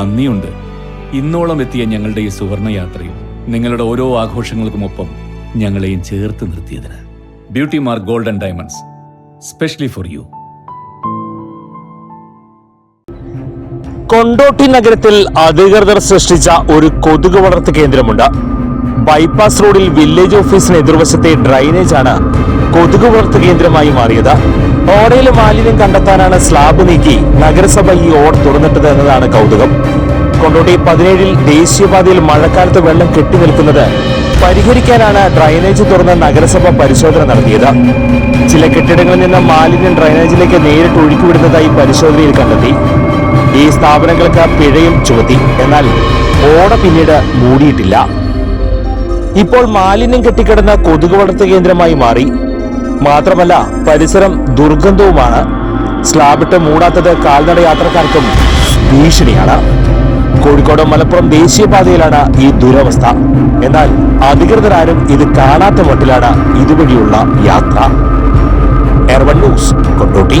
നന്ദിയുണ്ട്. ഇന്നോളം എത്തിയ ഞങ്ങളുടെ ഈ സുവർണ യാത്രയും നിങ്ങളുടെ ഓരോ ആഘോഷങ്ങൾക്കുമൊപ്പം ഞങ്ങളെയും ചേർത്ത് നിർത്തിയതിന്. Beauty mark golden diamonds specially for you Kondotty നഗരത്തിൽ അധികൃതർ സൃഷ്ടിച്ച ഒരു കൊതുക് വളർത്ത് കേന്ദ്രമുണ്ട്. ബൈപ്പാസ് റോഡിൽ വില്ലേജ് ഓഫീസിന് എതിർവശത്തെ ഡ്രൈനേജ് ആണ് കൊതുക് വളർത്ത് കേന്ദ്രമായി മാറിയത്. ഓടയിലെ മാലിന്യം കണ്ടെത്താനാണ് സ്ലാബ് നീക്കി നഗരസഭ ഈ ഓട് തുറന്നിട്ടത് എന്നതാണ് കൗതുകം. കൊണ്ടോട്ടി പതിനേഴിൽ ദേശീയപാതയിൽ മഴക്കാലത്ത് വെള്ളം കെട്ടി നിൽക്കുന്നത് പരിഹരിക്കാനാണ് ഡ്രൈനേജ് തുറന്ന് നഗരസഭ പരിശോധന നടത്തിയത്. ചില കെട്ടിടങ്ങളിൽ നിന്ന് മാലിന്യം ഡ്രൈനേജിലേക്ക് നേരിട്ട് ഒഴുക്കിവിടുന്നതായി പരിശോധനയിൽ കണ്ടെത്തി. ഈ സ്ഥാപനങ്ങൾക്ക് പിഴയും ചുമത്തി. എന്നാൽ ഓട പിന്നീട് മൂടിയിട്ടില്ല. ഇപ്പോൾ മാലിന്യം കെട്ടിക്കിടന്ന കൊതുക് വളർത്തു കേന്ദ്രമായി മാറി. മാത്രമല്ല പരിസരം ദുർഗന്ധവുമാണ്. സ്ലാബിട്ട് മൂടാത്തത് കാൽനട യാത്രക്കാർക്കും ഭീഷണിയാണ്. കോഴിക്കോട് മലപ്പുറം ദേശീയപാതയിലാണ് ഈ ദുരവസ്ഥ. എന്നാൽ അധികൃതരാരും ഇത് കാണാത്ത മട്ടിലാണ് ഇതുവഴിയുള്ള യാത്ര. Air one news Kondotty.